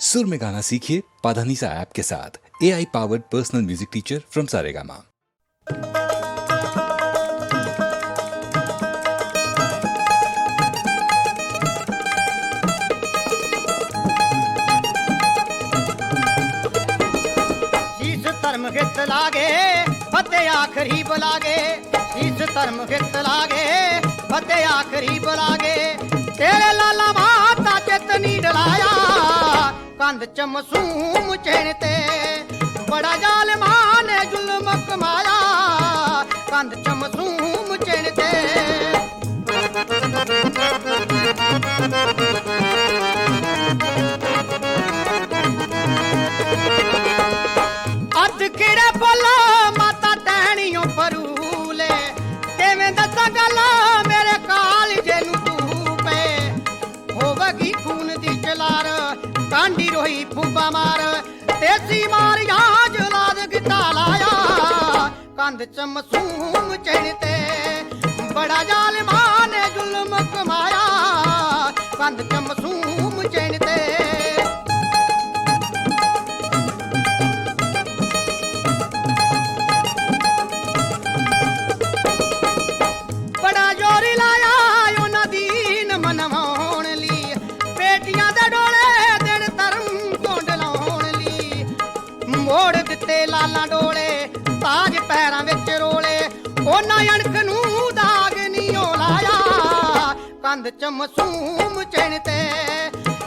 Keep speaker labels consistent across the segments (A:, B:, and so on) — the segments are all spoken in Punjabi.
A: सुर में गाना सीखिए पाधानीसा ऐप के साथ। A I powered personal music teacher from Saregama
B: धर्म हित लागे फते आखरी बुलागे। इस धर्म हित लागे फते आखरी बुलागे। तेरे लाला माता चेतनी डलाया ਕੰਧ ਚ ਮਸੂਮ ਚਿਣ ਤੇ ਬੜਾ ਜ਼ਾਲਮਾਂ ਨੇ ਜ਼ੁਲਮ ਕਮਾਇਆ। ਕੰਧ ਚ ਮਸੂਮ ਚੈਣ ਤੇ ਕੰਧ ਚ ਮਸੂਮ ਚੈਣ ਤੇ ਬੜਾ ਜ਼ਾਲਮਾਂ ਨੇ ਜ਼ੁਲਮ ਕਮਾਇਆ ਕੰਧ ਚ ਮਸੂਮ ਚੈਣ ਕੰਧ ਚ ਮਸੂਮ ਚੈਣ ਤੇ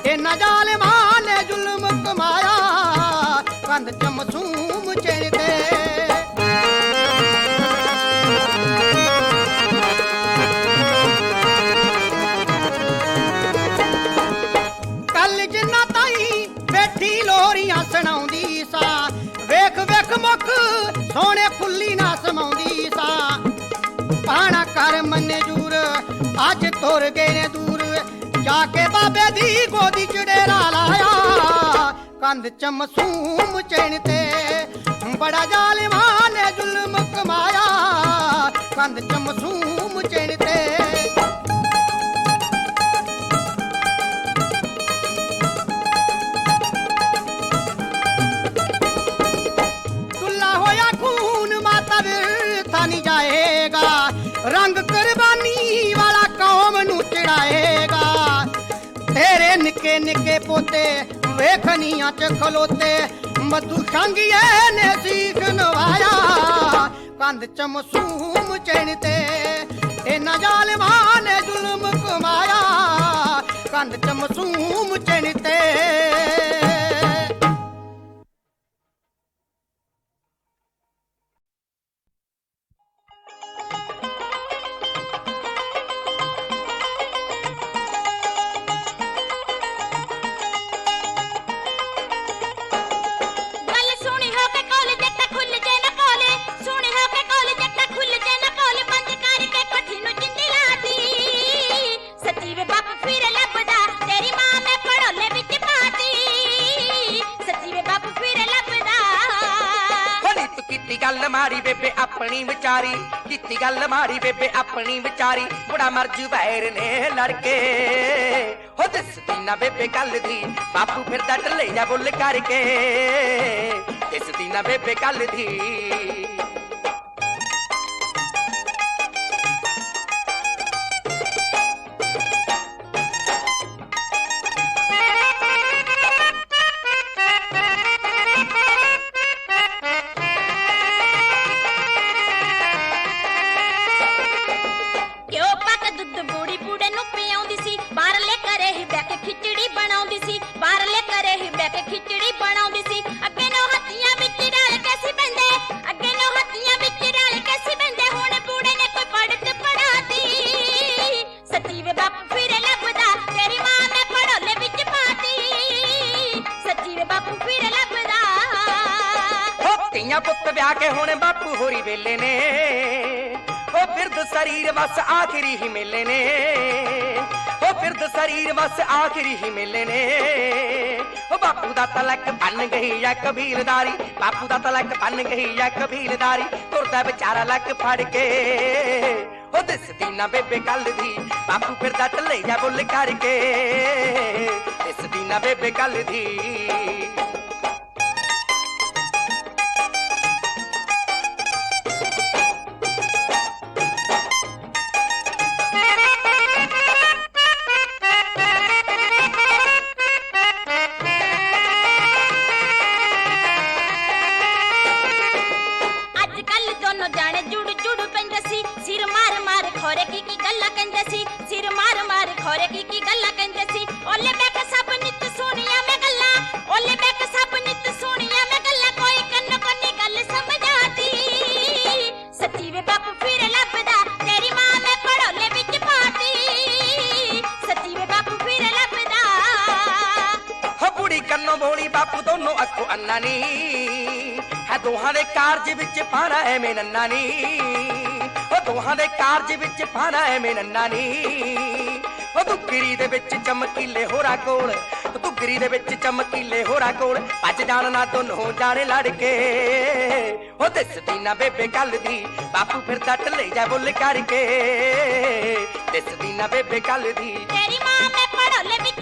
B: ਇਹਨਾਂ ਜ਼ਾਲਮਾਂ ਨੇ ਜ਼ੁਲਮ ਕਮਾਇਆ। ਕੰਧ ਚ ਮਸੂਮ ਅੱਜ ਤੁਰ ਗਏ ਨੇ ਦੂਰ ਜਾ ਕੇ ਬਾਬੇ ਦੀ ਗੋਦੀ ਚ ਲਾਇਆ। ਕੰਧ ਚ ਮਸੂਮ ਚੈਣ ਤੇ ਬੜਾ ਜ਼ਾਲਿਮਾਂ ਨੇ ਜ਼ੁਲਮ ਕਮਾਇਆ। ਕੰਧ ਚ ਮਸੂਮ ਚੈਣ ਤੇ ਪੋਤੇ, ਵੇਖਣੀਆਂ ਚ ਖਲੋਤੇ। ਮਧੂ ਸੰਗੀਏ ਨੇ ਸੀਖ ਨਵਾਇਆ, ਕੰਧ ਚ ਮਸੂਮ ਚੈਣ ਤੇ। ਇਹਨਾਂ ਜ਼ਾਲਮਾਂ ਨੇ ਜ਼ੁਲਮ ਕਮਾਇਆ, ਕੰਧ ਚ ਮਸੂਮ ਚੈਣ ਤੇ।
C: ਵਿਚਾਰੀ, ਕੀਤੀ ਗੱਲ ਮਾੜੀ ਬੇਬੇ ਆਪਣੀ ਵਿਚਾਰੀ। ਬੁੜਾ ਮਰ ਵੈਰ ਨੇ ਲੜਕੇ। ਹੋ ਦਿਸਦੀ ਨਾ ਬੇਬੇ ਗੱਲ ਦੀ, ਬਾਪੂ ਫਿਰਦਾ ਢੱਲੇ ਜਾ ਬੁੱਲ ਕਰਕੇ। ਦਿਸਦੀ ਨਾ ਬੇਬੇ ਗੱਲ ਦੀ। ਧੀਆਂ ਕੇ ਹੁਣ ਬਾਪੂ ਹੋਰੀ ਵੇਲੇ ਨੇ। ਉਹ ਫਿਰਦ ਸਰੀਰ ਬਸ ਆਖਰੀ ਹੀ ਮੇਲੇ ਨੇ। ਉਹ ਫਿਰਦ ਸਰੀਰ ਬਸ ਆਖਰੀ ਹੀ ਮੇਲੇ ਨੇ। ਉਹ ਬਾਪੂ ਦਾ ਤਲਕ ਬਨ ਗਈ ਆ ਕਬੀਲਦਾਰੀ। ਬਾਪੂ ਦਾ ਤਲਕ ਬਨ ਗਈ ਆ ਕਬੀਲਦਾਰੀ। ਤੁਰਦਾ ਵਿਚਾਰਾ ਲੱਕ ਫੜ ਕੇ। ਉਹ ਦਿਸਦੀ ਨਾ ਬੇਬੇ ਕੱਲ ਦੀ। ਬਾਪੂ ਫਿਰਦਾ ਢੱਲੇ ਜਾ ਬੁੱਲ ਕਰਕੇ। ਦਿਸਦੀ ਨਾ ਬੇਬੇ ਕੱਲ ਦੀ। ਬੁੜੀ ਬੋਲੀ ਬਾਪੂ, ਦੋਨੋਂ ਅੱਖੋਂ ਅੰਨਾ ਨੀ ਹੈ ਦੋਹਾਂ ਦੇ ਕਾਰਜ ਵਿੱਚ ਪਾਣਾ ਐਵੇਂ ਨੰਨਾ ਨੀ ਉਹ ਦੋਹਾਂ ਦੇ ਕਾਰਜ ਵਿੱਚ ਪਾਣਾ ਐਵੇਂ ਨੰਨਾ ਨੀ ਉਹ ਦੁੱਗਰੀ ਦੇ ਵਿੱਚ ਚਮਕੀਲੇ ਹੋਰਾ ਕੋਲ ਉਹ ਦੁੱਗਰੀ ਦੇ ਵਿੱਚ ਚਮਕੀਲੇ ਹੋਰਾ ਕੋਲ। ਭੱਜ ਜਾਣ ਨਾ ਦੋਨੋਂ ਜਾਣੇ ਲੜ ਕੇ ਉਹ ਦਿਸਦੀ ਨਾ ਬੇਬੇ ਕੱਲ ਦੀ, ਬਾਪੂ ਫਿਰ ਡੱਟ ਲੈ ਜਾ ਬੁੱਲ ਕਰਕੇ। ਦਿਸਦੀ ਨਾ ਬੇਬੇ ਕੱਲ ਦੀ।
D: ਤੇਰੀ ਮਾਂ ਮੈਂ ਪੜੋਲੇ ਵਿੱਚ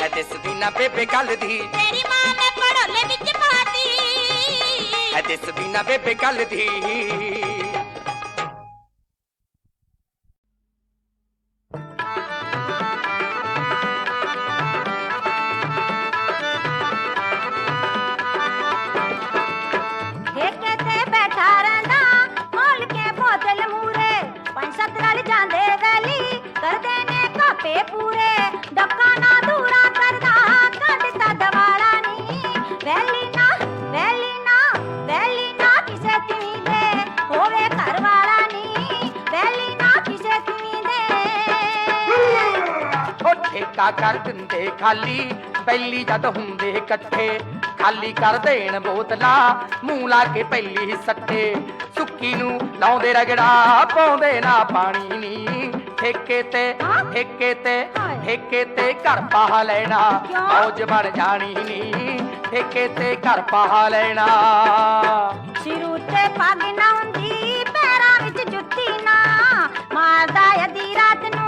C: ਹੈ ਦਿਸਦੀ ਨਾ ਬੇਬੇ ਕੱਲ ਦੀ।
D: ਤੇਰੀ ਮਾਂ ਮੈਂ ਪੜੋਲੇ ਵਿੱਚ ਪਾਤੀ।
C: ਹੈ ਦਿਸਦੀ ਨਾ ਬੇਬੇ ਕੱਲ ਦੀ।
E: ਠੇਕਾ
C: ਕਰ ਦਿੰਦੇ ਖਾਲੀ ਪਹਿਲੀ ਜਦ ਹੁੰਦੇ ਇਕੱਠੇ ਖਾਲੀ ਕਰ ਦੇਣ ਬੋਤਲਾਂ ਮੂੰਹ ਲਾ ਕੇ ਪਹਿਲੀ ਸੱਟੇ। ਸੁੱਕੀ ਨੂੰ ਲਾਉਂਦੇ ਰਗੜਾ ਪਾਉਂਦੇ ਨਾ ਪਾਣੀ ਨੀ। ਠੇਕੇ ਤੇ ਠੇਕੇ ਤੇ ਠੇਕੇ ਤੇ ਘਰ ਪਾ ਲੈਣਾ? ਮੌਜ ਬਣ ਜਾਣੀ ਨੀ। ਠੇਕੇ ਤੇ ਘਰ ਪਾ ਲੈਣਾ।
E: ਸਿਰ ਉੱਤੇ ਪੱਗ ਨਾ ਹੁੰਦੀ ਪੈਰਾਂ ਵਿੱਚ ਜੁੱਤੀ ਨਾ। ਮਾਰਦਾ ਅੱਧੀ ਰਾਤ ਨੂੰ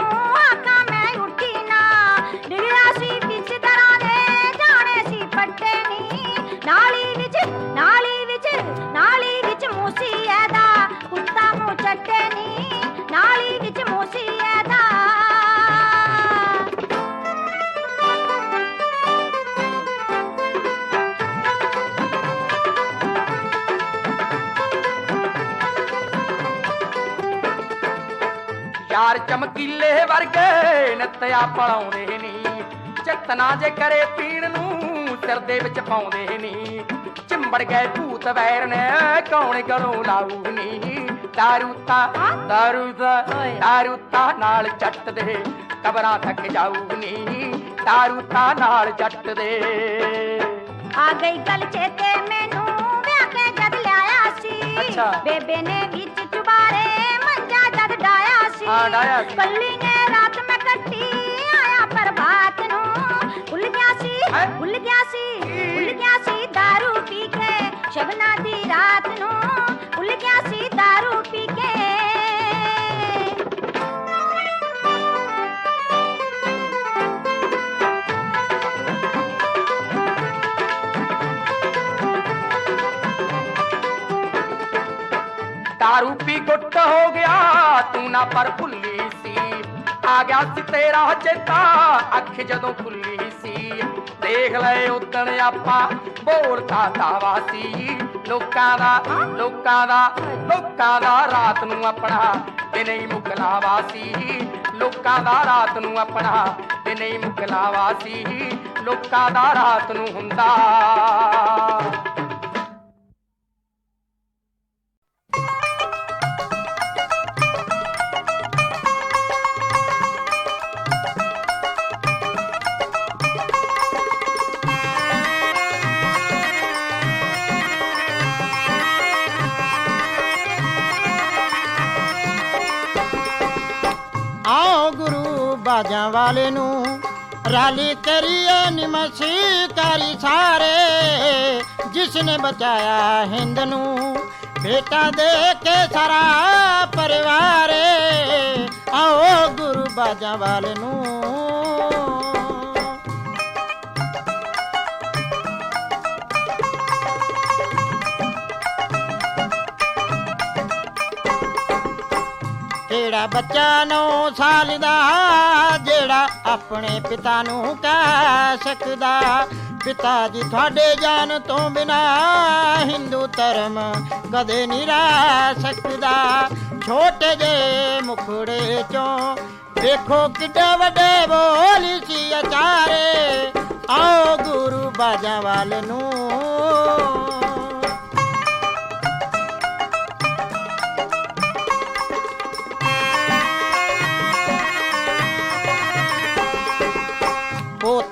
E: ਨਾਲੀ ਵਿੱਚ ਨਾਲੀ ਵਿੱਚ ਨਾਲੀ ਵਿੱਚ ਮੂਸੀ ਐਦਾ। ਕੁੱਤਾ ਮੂੰਹ ਚੱਟੇ ਨੀ, ਨਾਲੀ ਵਿੱਚ ਮੂਸੀ ਐਦਾ।
C: ਯਾਰ ਚਮਕੀਲੇ ਵਰਗੇ ਨੱਤਿਆ ਪਲਾਉਂਦੇ ਨੀ। ਚਤਨਾ ਜੇ ਕਰੇ ਪੀਣ ਨੂੰ ਸਿਰ ਦੇ ਵਿੱਚ ਪਾਉਂਦੇ ਨੀ। ਚਿੰਬੜ ਗਏ ਭੂਤ ਵੈਰ ਨੇ ਕੌਣ ਗਲੋਂ ਲਾਊ ਨੀ। ਦਾਰੂ ਤਾਂ ਦਾਰੂ ਦਾ ਦਾਰੂ ਤਾਂ ਨਾਲ ਜੱਟ ਦੇ ਕਬਰਾਂ ਤੱਕ ਜਾਊ ਨੀ। ਦਾਰੂ ਤਾਂ ਨਾਲ ਜੱਟ ਦੇ।
E: ਆ ਗਈ ਗੱਲ ਚੇਤੇ ਮੈਨੂੰ ਵਿਆਹ ਕੇ ਜਦ ਲਿਆਇਆ ਸੀ। ਬੇਬੇ ਨੇ ਵਿੱਚ ਚੁਬਾਰੇ ਮੰਜਾ ਜਦ ਡਾਇਆ ਸੀ। ਕੱਲੀ ਨੇ ਰਾਤ ਮੈਂ ਕੱਟੀ। भूल गया सी? भूल गया सी? दारू पी के शबना दी रात नो। भूल गया सी? दारू पी
C: के। दारू पी गुट हो गया, तू ना पर पुलिसी आ गया सी तेरा चेता, अख जदों खुली सी। ਦੇਖ ਲੈ ਉਦਣ ਆਪਾਂ। ਬੋਲਤਾ ਦਾਵਾ ਵਾਸੀ। ਲੋਕਾਂ ਦਾ ਲੋਕਾਂ ਦਾ ਲੋਕਾਂ ਦਾ ਰਾਤ ਨੂੰ ਆਪਣਾ ਦਿਨੇ ਹੀ ਮੁਕਲਾਵਾ ਸੀ ਲੋਕਾਂ ਦਾ ਰਾਤ ਨੂੰ ਆਪਣਾ ਦਿਨੇ ਹੀ ਮੁਕਲਾਵਾ ਸੀ ਲੋਕਾਂ ਦਾ ਰਾਤ ਨੂੰ ਹੁੰਦਾ।
F: ਵਾਲੇ ਨੂੰ ਰਾਲੀ ਕਰੀਏ ਨਿਮਸੀ ਕਰੀ ਸਾਰੇ, ਜਿਸ ਨੇ ਬਚਾਇਆ ਹਿੰਦ ਨੂੰ। ਬੇਟਾ ਦੇ ਕੇ ਸਾਰਾ ਪਰਿਵਾਰੇ ਆਓ ਗੁਰੂ ਬਾਜਾਂ ਵਾਲੇ ਨੂੰ ਕਿਹੜਾ ਬੱਚਾ 9 ਸਾਲ ਦਾ, ਜਿਹੜਾ ਆਪਣੇ ਪਿਤਾ ਨੂੰ ਕਹਿ ਸਕਦਾ। ਪਿਤਾ ਜੀ ਤੁਹਾਡੇ ਜਾਨ ਤੋਂ ਬਿਨਾ ਹਿੰਦੂ ਧਰਮ ਕਦੇ ਨਹੀਂ ਰਹਿ ਸਕਦਾ। ਛੋਟੇ ਜੇ ਮੁਖੜੇ ਚੋਂ ਦੇਖੋ ਕਿੱਡੇ ਵੱਡੇ ਬੋਲੀ ਸੀ ਅਚਾਰੇ। ਆਓ ਗੁਰੂ ਬਾਜਾਂ ਵਾਲ ਨੂੰ।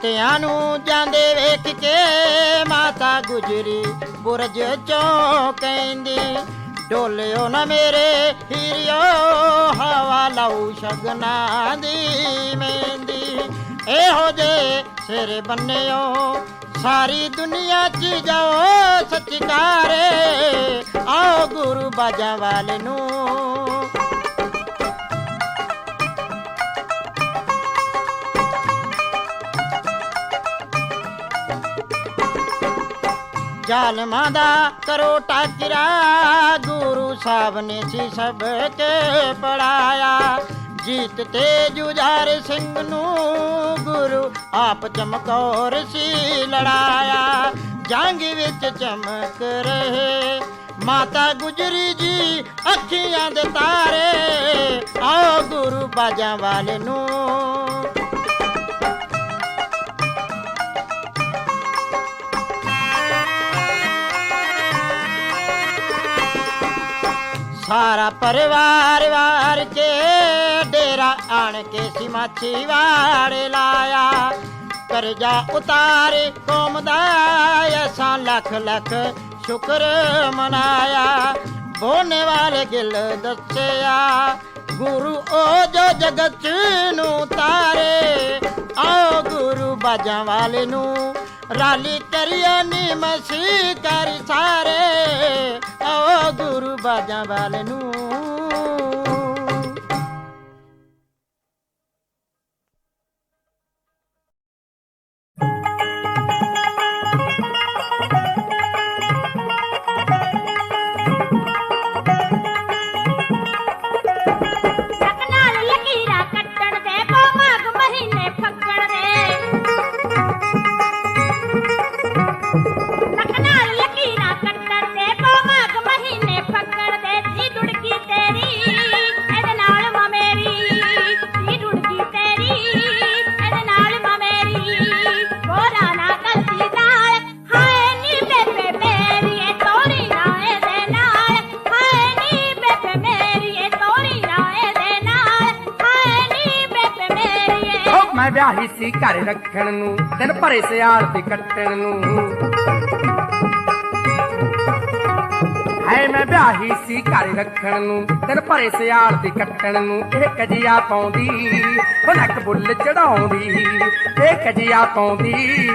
F: ਪੋਤਿਆਂ ਨੂੰ ਜਾਂਦੇ ਵੇਖ ਕੇ ਮਾਤਾ ਗੁਜਰੀ ਬੁਰਜ ਚੋਂ ਕਹਿੰਦੀ, ਡੋਲਿਓ ਨਾ ਮੇਰੇ ਹੀਰਿਓ, ਹਵਾ ਲਾਉ ਸ਼ਗਨਾ ਦੀ ਮਹਿੰਦੀ। ਇਹੋ ਜੇ ਸਿਰ ਬੰਨਿਓ, ਸਾਰੀ ਦੁਨੀਆ 'ਚ ਜਾਓ ਸਚਕਾਰੇ ਆਓ ਗੁਰੂ ਬਾਜਾਂ ਵਾਲੇ ਨੂੰ ਜ਼ਾਲਮਾਂ ਦਾ ਕਰੋ ਟਾਕਰਾ ਗੁਰੂ ਸਾਹਿਬ ਨੇ ਸੀ ਸਭ ਕੇ ਪੜਾਇਆ। ਜੀਤ ਤੇ ਜੁਝਾਰ ਸਿੰਘ ਨੂੰ ਗੁਰੂ ਆਪ ਚਮਕੌਰ ਸੀ ਲੜਾਇਆ। ਜੰਗ ਵਿੱਚ ਚਮਕ ਰਹੇ। ਮਾਤਾ ਗੁਜਰੀ ਜੀ ਅੱਖੀਆਂ ਦੇ ਤਾਰੇ। ਆਓ ਗੁਰੂ ਬਾਜਾਂ ਵਾਲੇ ਨੂੰ ਸਾਰਾ ਪਰਿਵਾਰ ਵਾਰ ਕੇ ਡੇਰਾ ਆਣ ਕੇ ਸੀ ਮਾਛੀ ਵਾੜੇ ਲਾਇਆ। ਕਰਜਾ ਉਤਾਰੇ ਕੌਮ ਦਾ ਅਸਾਂ ਲੱਖ ਲੱਖ ਸ਼ੁਕਰ ਮਨਾਇਆ। ਬੋਨੇ ਵਾਲੇ ਗਿਲ ਦੱਸਿਆ, ਗੁਰੂ ਉਹ ਜੋ ਜਗਤ ਨੂੰ ਤਾਰੇ, ਆਓ ਗੁਰੂ ਬਾਜਾਂ ਵਾਲੇ ਨੂੰ ਰਾਲੀ ਕਰਿਆ ਨੀ ਮਸੀ ਕਰ ਸਾਰੇ। ਓ ਗੁਰੂ ਬਾਜਾਂ ਵਾਲ ਨੂੰ।
E: ਚੱਕ ਮੈਂ
C: ਵਿਆਹੀ ਸੀ ਘਰ ਰੱਖਣ ਨੂੰ, ਦਿਨ ਭਰੇ ਸਿਆਲ ਤੇ ਕੱਟਣ ਨੂੰ। ਹਾਏ, ਮੈਂ ਵਿਆਹੀ ਸੀ ਘਰ ਰੱਖਣ ਨੂੰ, ਦਿਨ ਭਰੇ ਸਿਆਲ ਦੀ ਕੱਟਣ ਨੂੰ। ਇਹ ਕਜੀਆ ਪਾਉਂਦੀ ਉਹ ਨੱਕ ਬੁੱਲ ਚੜਾਉਂਦੀ, ਇਹ ਕਜੀਆ ਪਾਉਂਦੀ,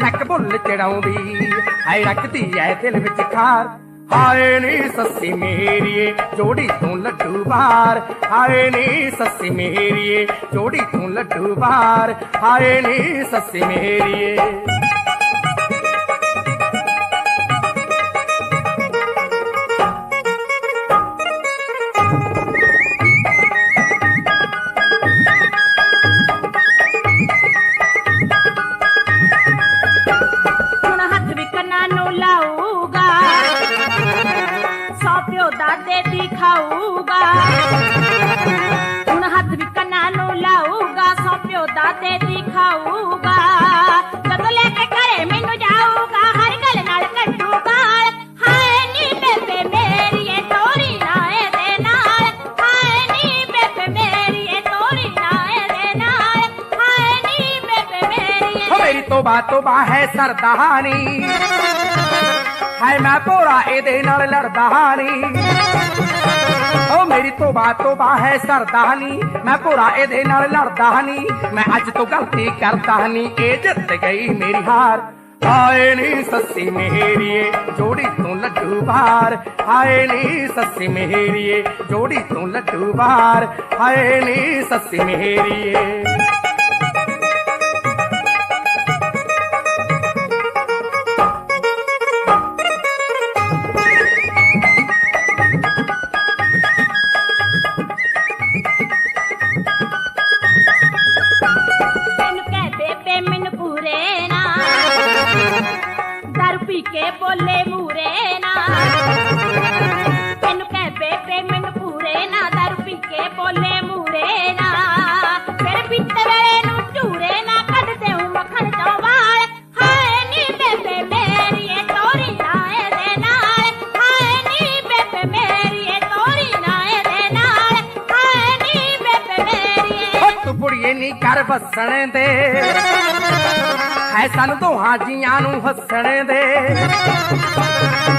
C: ਨੱਕ ਬੁੱਲ ਚੜਾਉਂਦੀ। ਹਾਏ, ਰੱਖਦੀ ਐ ਦਿਲ ਵਿੱਚ ਖਾਰ। ਹਾਏ ਨੀ ਸੱਸੀ ਮੇਰੀਏ, ਜੋੜੀ ਤੋਂ ਲੱਡੂ ਬਾਰ ਹਾਏ ਨੀ ਸੱਸੀ ਮੇਰੀਏ, ਜੋੜੀ ਤੋਂ ਲੱਡੂ ਬਾਰ ਹਾਏ ਨੀ ਸੱਸੀ ਮੇਰੀਏ। ਤੋਬਾ ਤੋਬਾ ਹੈ ਸਰਦਾਨੀ ਹਾਏ, ਮੈਂ ਭੋਰਾ ਇਹਦੇ ਨਾਲ ਲੜਦਾ ਨਹੀਂ
E: ਓ, ਮੇਰੀ ਤੋਬਾ ਤੋਬਾ ਹੈ ਸਰਦਾ ਮੈਂ ਭੋਰਾ ਇਹਦੇ ਨਾਲ ਲੜਦਾ ਨਹੀਂ ਮੈਂ ਅੱਜ ਤੋਂ ਗਲਤੀ ਕਰਦਾ ਨਹੀਂ ਇਹ ਜਿੱਤ ਗਈ ਮੇਰੀ ਹਾਰ। ਹਾਏ ਨੀ ਸੱਸੀ ਮੇਰੀਏ, ਜੋੜੀ ਤੋਂ ਲੱਡੂ ਬਾਹਰ। ਹਾਏ ਨੀ ਸੱਸੀ ਮੇਰੀਏ, ਜੋੜੀ ਤੋਂ ਲੱਡੂ ਬਾਹਰ। ਆਏ ਨੀ ਸੱਸੀ ਮੇਰੀਏ। ਵਸਣ ਦੇ। ਹੈ ਸਾਨੂੰ ਦੋਹਾਂ ਜੀਆਂ ਨੂੰ ਹੱਸਣ ਦੇ।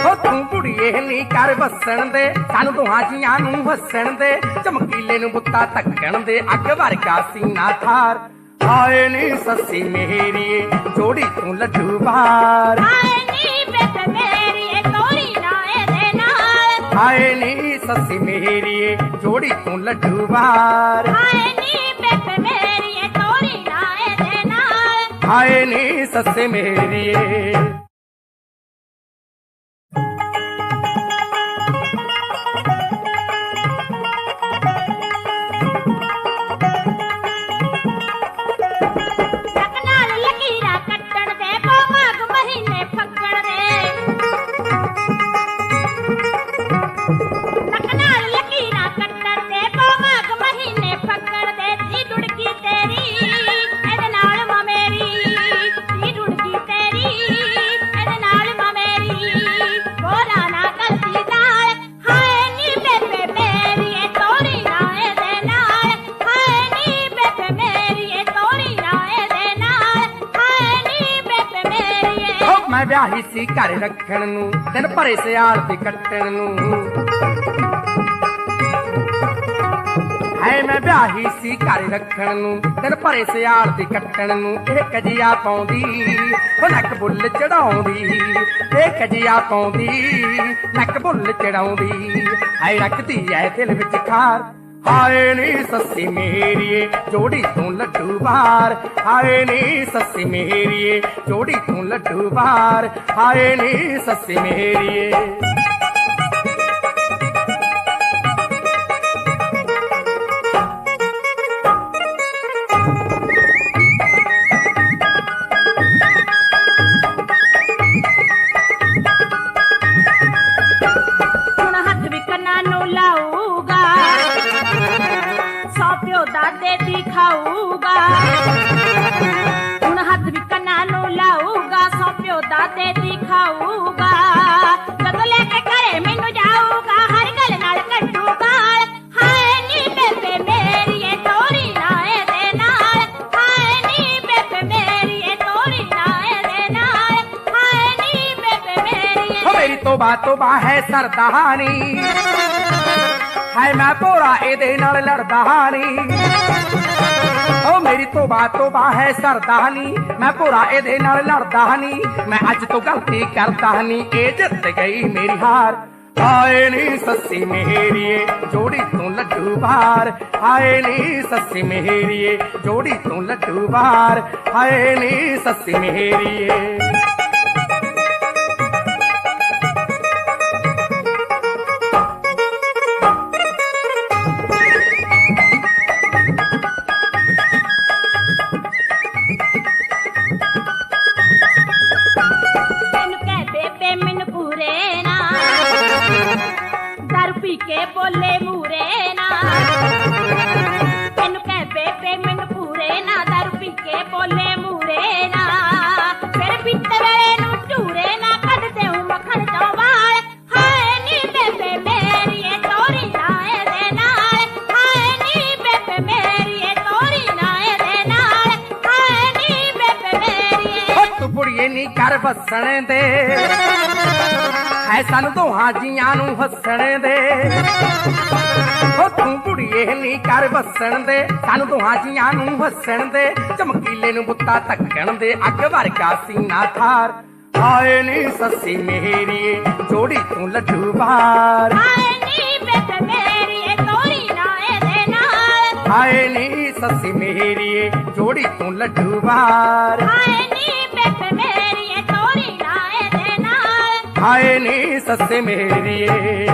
E: ਓ ਤੂੰ ਬੁੜੀਏ ਨੀ ਕਰ ਵਸਣ ਦੇ। ਸਾਨੂੰ ਦੋਹਾਂ ਜੀਆਂ ਨੂੰ ਹੱਸਣ ਦੇ। ਚਮਕੀਲੇ ਨੂੰ ਬੁੱਤਾ ਧੱਕਣ ਦੇ। ਅੱਗ ਵਰਗਾ ਸੀਨਾ ਥਾਰ। ਹਾਏ ਨੀ ਸੱਸੀ ਮੇਰੀਏ ਜੋੜੀ ਤੂੰ ਲੱਡੂ ਬਾਹਰ
G: ਹਾਏ ਨੀ ਬੇਬੇ ਮੇਰੀ ਤੋਰੀ ਨਾ ਇਹਦੇ ਨਾਲ।
E: ਹਾਏ ਨੀ ਸੱਸੀ ਮੇਰੀਏ ਜੋੜੀ ਤੂੰ ਲੱਡੂ ਬਾਹਰ
G: ਹਾਏ ਨੀ ਬੇਬੇ ਨਾਲ
E: ਹਾਏ ਨੀ ਸੱਸੇ
G: ਮੈਂ
E: ਵਿਆਹੀ ਸੀ ਘਰ ਰੱਖਣ ਨੂੰ, ਦਿਨ ਭਰੇ ਸਿਆਲ ਦੇ ਕੱਟਣ ਨੂੰ। ਹਾਏ, ਮੈਂ ਵਿਆਹੀ ਸੀ ਘਰ ਰੱਖਣ ਨੂੰ, ਦਿਨ ਭਰੇ ਸਿਆਲ ਦੇ ਕੱਟਣ ਨੂੰ, ਇਹ ਕਜੀਆ ਪਾਉਂਦੀ, ਉਹ ਨੱਕ ਬੁੱਲ ਚੜਾਉਂਦੀ, ਇਹ ਕਜੀਆ ਪਾਉਂਦੀ, ਨੱਕ ਬੁੱਲ ਚੜਾਉਂਦੀ। ਹਾਏ, ਰੱਖਦੀ ਐ ਦਿਲ ਵਿੱਚ ਖਾਰ। ਹਾਏ ਨੀ ਸੱਸੀ ਮੇਰੀਏ, ਜੋੜੀ ਤੂੰ ਲੱਡੂ ਬਾਹਰ। ਹਾਏ ਨੀ ਸੱਸੀ ਮੇਰੀਏ, ਜੋੜੀ ਤੂੰ ਲੱਡੂ ਬਾਹਰ। ਹਾਏ ਨੀ ਸੱਸੀ ਮੇਰੀਏ। ਤੋਬਾ ਤੋਬਾ ਹੈ ਸਰਦਾਨੀ ਹਾਏ ਮੈਂ ਭੋਰਾ ਇਹਦੇ ਨਾਲ ਲੜਦਾ ਨਹੀਂ ਓ ਮੇਰੀ ਤੋਬਾ ਤੋਬਾ ਹੈ ਸਰਦਾਨੀ ਮੈਂ ਭੋਰਾ ਇਹਦੇ ਨਾਲ ਲੜਦਾ ਨਹੀਂ ਮੈਂ ਅੱਜ ਤੋਂ ਗਲਤੀ ਕਰਦਾ ਨਹੀਂ ਇਹ ਜਿੱਤ ਗਈ ਮੇਰੀ ਹਾਰ। ਆਏ ਨੀ ਸੱਸੀ ਮੇਰੀਏ, ਜੋੜੀ ਤੂੰ ਲੱਡੂ ਬਾਹਰ। ਹਾਏ ਨੀ ਸੱਸੀ ਮੇਰੀਏ, ਜੋੜੀ ਤੂੰ ਲੱਡੂ ਬਾਹਰ। ਹਾਏ ਨੀ ਸੱਸੀ ਮੇਰੀਏ। ਤੂੰ ਬੁੜੀਏ ਨੀ ਕਰ ਵਸਣ ਦੇ। ਹੈ ਸਾਨੂੰ ਦੋਹਾਂ ਜੀਆਂ ਨੂੰ ਹੱਸਣ ਦੇ।
C: ਹੋ ਤੂੰ ਕੁੜੀਏ ਨਹੀਂ ਕਰ ਵਸਣ ਦੇ। ਸਾਨੂੰ ਦੋਹਾਂ ਜੀਆਂ ਨੂੰ ਹੱਸਣ ਦੇ। ਚਮਕੀਲੇ ਨੂੰ ਬੁੱਤਾ ਤੱਕਣ ਦੇ। ਅੱਗ ਵਰਗਾ ਸੀਨਾ ਥਾਰ। ਹਾਏ ਨੀ ਸੱਸੀ ਮੇਰੀਏ ਜੋੜੀ ਤੂੰ ਲੱਡੂ ਬਾਰ।
E: ਹਾਏ ਨੀ ਤੋਰੀ ਨਾਲ।
C: ਸੱਸੀ ਮੇਰੀਏ ਜੋੜੀ ਤੂੰ ਲੱਡੂ ਬਾਰ।
E: ਹਾਏ ਨੀ ਆਏ ਇਹ ਤੋਰੀ
C: ਨਾ ਸੱਸੇ ਮੇਰੀਏ